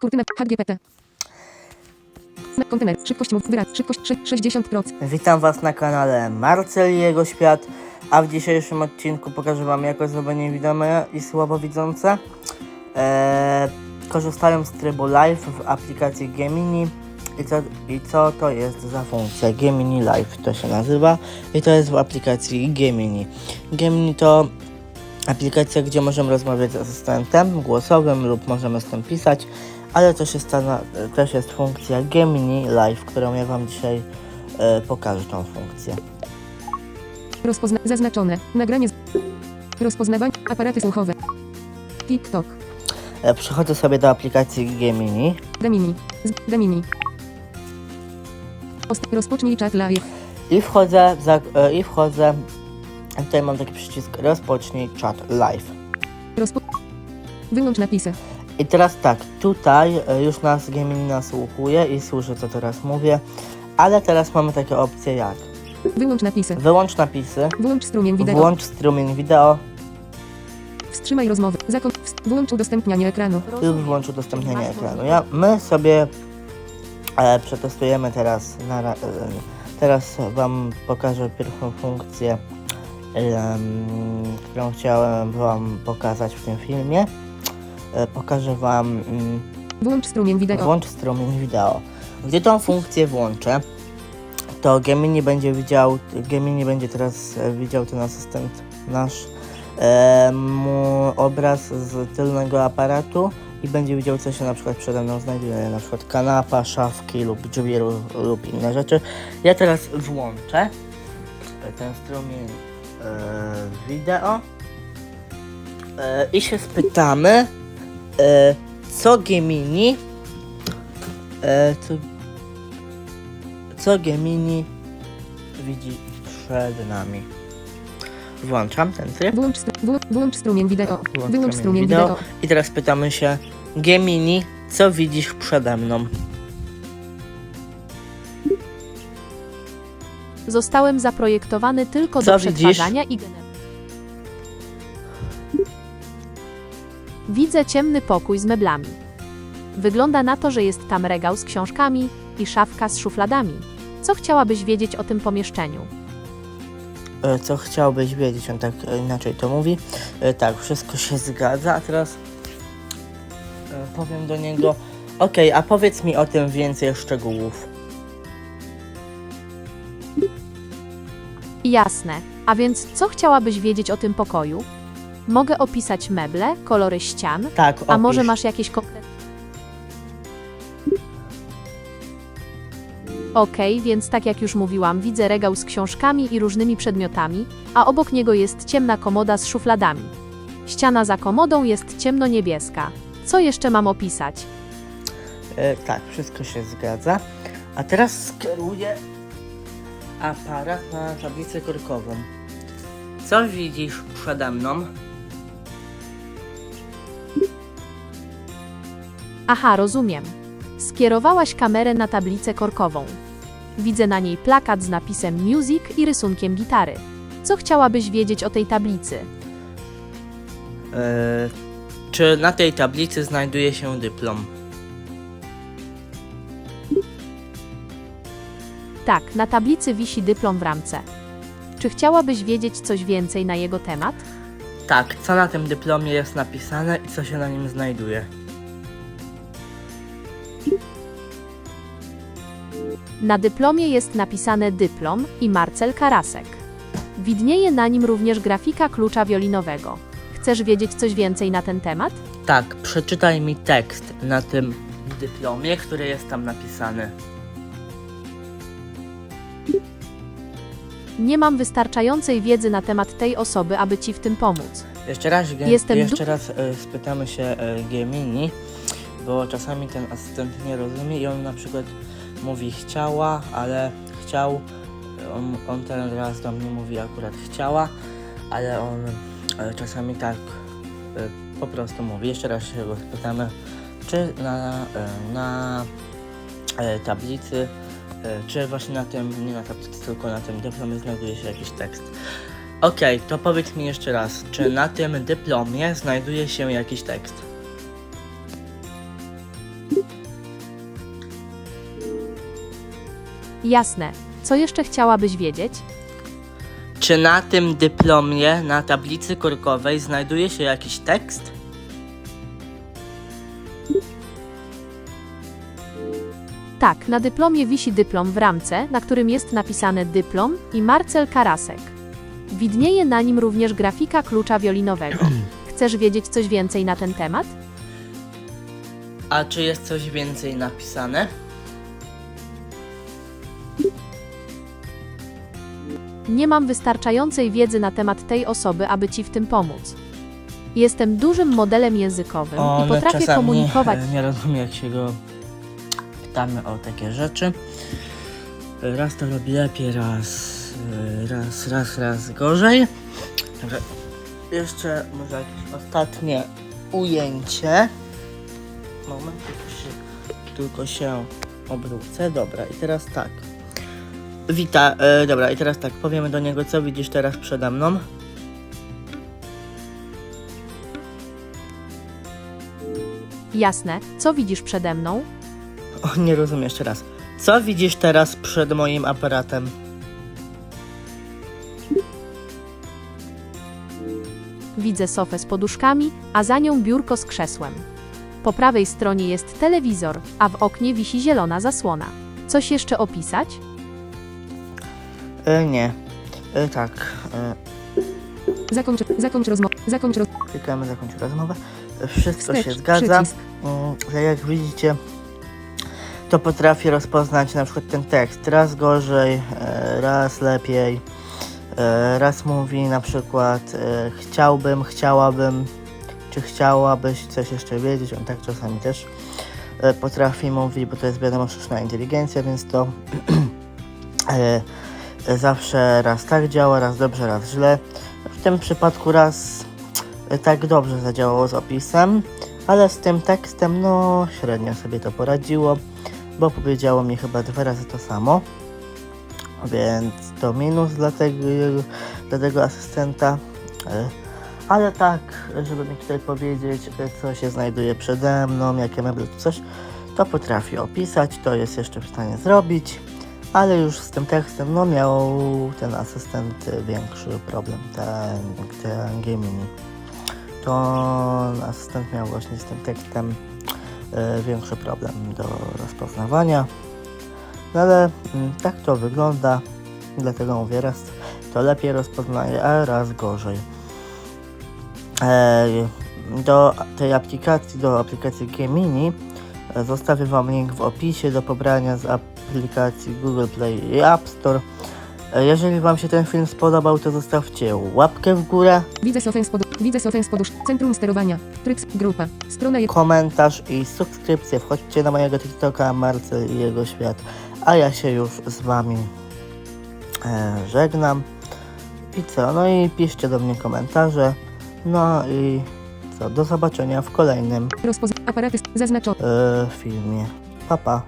Kurtyna. HGPT. Kontener. Szybkość mów. Wyraz. Szybkość sze- 60%. Witam Was na kanale Marcel i jego świat, a w dzisiejszym odcinku pokażę Wam jak zrobienie widome i słabowidzące. Eee, korzystałem z trybu live w aplikacji Gemini i co, i co to jest za funkcja? Gemini Live to się nazywa i to jest w aplikacji Gemini. Gemini to aplikacja, gdzie możemy rozmawiać z asystentem głosowym lub możemy z tym pisać, ale też jest, ta, też jest funkcja Gemini Live, którą ja Wam dzisiaj e, pokażę tą funkcję. Rozpozna... Zaznaczone. Nagranie z... Rozpoznawanie. Aparaty słuchowe. TikTok. E, Przechodzę sobie do aplikacji Gemini. Gemini. Z... Gemini. Rozpocznij czat live. I wchodzę, za, e, i wchodzę, tutaj mam taki przycisk rozpocznij czat live. Rozpo... Wyłącz napisy. I teraz tak, tutaj e, już nas Gemini nasłuchuje i słyszy co teraz mówię, ale teraz mamy takie opcje jak Wyłącz napisy. wyłącz napisy, Włącz strumień wideo. włącz strumień wideo Wstrzymaj rozmowy. Zakon... Włącz udostępnianie ekranu. lub włącz udostępnienie ekranu. Ja, my sobie e, przetestujemy teraz, na, e, teraz Wam pokażę pierwszą funkcję, em, którą chciałem Wam pokazać w tym filmie. E, pokażę Wam mm, Włącz strumień wideo. włącz strumień wideo. Gdy tą funkcję włączę, to Gemini będzie widział, Gemini będzie teraz e, widział ten asystent nasz e, mu obraz z tylnego aparatu i będzie widział co się na przykład przede mną znajduje, na przykład kanapa, szafki lub drzwi lub inne rzeczy. Ja teraz włączę ten strumień e, wideo e, i się spytamy e, co Gemini e, co, co Gemini widzi przed nami. Włączam ten tryb. Włącz, stru... Włącz strumień wideo. Wyłącz strumień wideo. wideo. I teraz pytamy się Gemini, co widzisz przede mną? Zostałem zaprojektowany tylko Co do widzisz? przetwarzania i generacji. Widzę ciemny pokój z meblami. Wygląda na to, że jest tam regał z książkami i szafka z szufladami. Co chciałabyś wiedzieć o tym pomieszczeniu? E, Co chciałbyś wiedzieć? On tak e, inaczej to mówi. E, Tak, wszystko się zgadza, a teraz e, powiem do niego Okej, a powiedz mi o tym więcej szczegółów. Jasne. A więc co chciałabyś wiedzieć o tym pokoju? Mogę opisać meble, kolory ścian, Tak, a może masz jakieś konkretne. Okej, więc tak jak już mówiłam, widzę regał z książkami i różnymi przedmiotami, a obok niego jest ciemna komoda z szufladami. Ściana za komodą jest ciemno-niebieska. Co jeszcze mam opisać? E, tak, wszystko się zgadza. A teraz skieruję aparat na tablicę korkową. Co widzisz przede mną? Aha, rozumiem. Skierowałaś kamerę na tablicę korkową. Widzę na niej plakat z napisem Music i rysunkiem gitary. Co chciałabyś wiedzieć o tej tablicy? E, czy na tej tablicy znajduje się dyplom? Tak, na tablicy wisi dyplom w ramce. Czy chciałabyś wiedzieć coś więcej na jego temat? Tak, co na tym dyplomie jest napisane i co się na nim znajduje? Na dyplomie jest napisane dyplom i Marcel Karasek. Widnieje na nim również grafika klucza wiolinowego. Chcesz wiedzieć coś więcej na ten temat? Tak, przeczytaj mi tekst na tym dyplomie, który jest tam napisany. Nie mam wystarczającej wiedzy na temat tej osoby, aby ci w tym pomóc. Jeszcze raz, Jestem jeszcze raz e, spytamy się e, Gemini, bo czasami ten asystent nie rozumie i on na przykład mówi chciała, ale chciał, on, on ten raz do mnie mówi akurat chciała, ale on e, czasami tak e, po prostu mówi. Jeszcze raz się go spytamy, czy na, e, na e, tablicy, czy właśnie na tym, nie na tablicy, tylko na tym dyplomie znajduje się jakiś tekst. Okej, to powiedz mi jeszcze raz, czy na tym dyplomie znajduje się jakiś tekst? Jasne. Co jeszcze chciałabyś wiedzieć? Czy na tym dyplomie, na tablicy korkowej znajduje się jakiś tekst? Tak, na dyplomie wisi dyplom w ramce, na którym jest napisane dyplom i Marcel Karasek. Widnieje na nim również grafika klucza wiolinowego. Chcesz wiedzieć coś więcej na ten temat? A czy jest coś więcej napisane? Nie mam wystarczającej wiedzy na temat tej osoby, aby ci w tym pomóc. Jestem dużym modelem językowym i potrafię komunikować. nie rozumie, jak się go pytamy o takie rzeczy. Raz to robi lepiej, raz, raz, raz, raz gorzej. Dobra, jeszcze może jakieś ostatnie ujęcie. Moment, tylko się, tylko się obrócę. Dobra, i teraz tak. Wita, e, dobra, i teraz tak, powiemy do niego, co widzisz teraz przede mną. Jasne, co widzisz przede mną? O, nie rozumiem jeszcze raz. Co widzisz teraz przed moim aparatem? Widzę sofę z poduszkami, a za nią biurko z krzesłem. Po prawej stronie jest telewizor, a w oknie wisi zielona zasłona. Coś jeszcze opisać? E, nie. E, tak. E, Zakończ, zakończ rozmowę. Zakończ roz... klikamy zakończ rozmowę. E, Wszystko się Wstecz, zgadza. przycisk. Mm, tak jak widzicie, to potrafię rozpoznać na przykład ten tekst raz gorzej, e, raz lepiej. E, raz mówi na przykład e, chciałbym, chciałabym, czy chciałabyś coś jeszcze wiedzieć. On tak czasami też e, potrafi mówić, bo to jest wiadomo sztuczna inteligencja, więc to e, zawsze raz tak działa, raz dobrze, raz źle. W tym przypadku raz tak dobrze zadziałało z opisem, ale z tym tekstem no średnio sobie to poradziło, bo powiedziało mi chyba dwa razy to samo. Więc to minus dla tego, dla tego asystenta. E, Ale tak, żeby mi tutaj powiedzieć, e, co się znajduje przede mną, jakie meble, coś, to potrafi opisać, to jest jeszcze w stanie zrobić. Ale już z tym tekstem, no miał ten asystent większy problem, ten, ten Gemini. To asystent miał właśnie z tym tekstem e, większy problem do rozpoznawania. No ale mm, tak to wygląda, dlatego mówię raz to lepiej rozpoznaje, a raz gorzej. E, do tej aplikacji, do aplikacji Gemini zostawię Wam link w opisie do pobrania z aplikacji Google Play i App Store. Jeżeli Wam się ten film spodobał, to zostawcie łapkę w górę, Widzę sofę z podu... Widzę sofę z podusz... Centrum sterowania. Tryb... Grupa. Strona je... komentarz i subskrypcję. Wchodźcie na mojego TikToka Marcel i jego świat. A ja się już z Wami e, żegnam. I co? No i piszcie do mnie komentarze. No i co? Do zobaczenia w kolejnym Rozpoz... Aparaty zaznaczone. e, filmie. Pa pa.